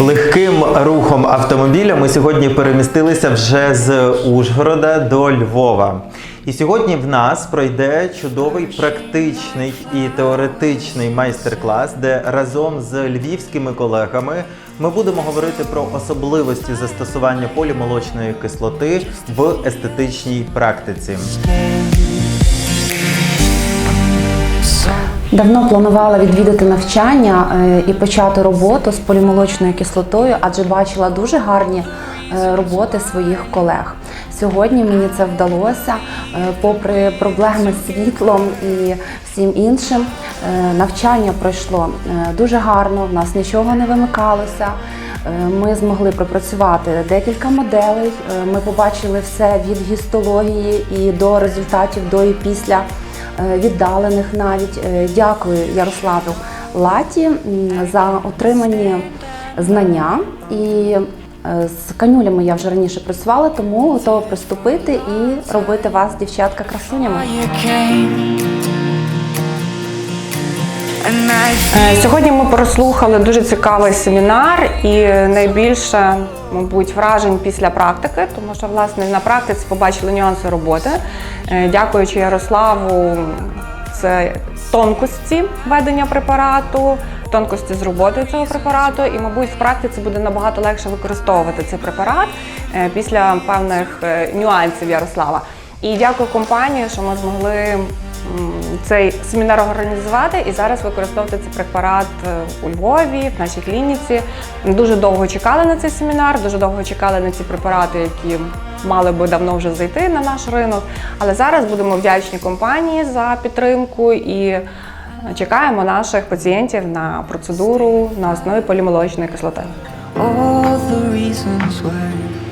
Легким рухом автомобіля ми сьогодні перемістилися вже з Ужгорода до Львова. І сьогодні в нас пройде чудовий практичний і теоретичний майстер-клас, де разом з львівськими колегами ми будемо говорити про особливості застосування полімолочної кислоти в естетичній практиці. Давно планувала відвідати навчання е, і почати роботу з полімолочною кислотою, адже бачила дуже гарні е, роботи своїх колег. Сьогодні мені це вдалося, е, попри проблеми з світлом і всім іншим. Навчання пройшло дуже гарно, в нас нічого не вимикалося. Ми змогли пропрацювати декілька моделей. Ми побачили все від гістології і до результатів до і після віддалених навіть. Е, Дякую Ярославу Латі за отримані знання. І е, з канюлями я вже раніше працювала, тому готова приступити і робити вас, дівчатка, красунями. Сьогодні ми прослухали дуже цікавий семінар і найбільше, мабуть, вражень після практики, тому що власне на практиці побачили нюанси роботи. Е, Дякуючи Ярославу, це тонкості ведення препарату, тонкості з роботою цього препарату, і, мабуть, в практиці буде набагато легше використовувати цей препарат е, після певних е, нюансів Ярослава. І дякую компанії, що ми змогли цей семінар організувати і зараз використовувати цей препарат е, у Львові, в нашій клініці. Дуже довго чекали на цей семінар, дуже довго чекали на ці препарати, які мали би давно вже зайти на наш ринок. Але зараз будемо вдячні компанії за підтримку і чекаємо наших пацієнтів на процедуру на основі полімолочної кислоти. all the reasons why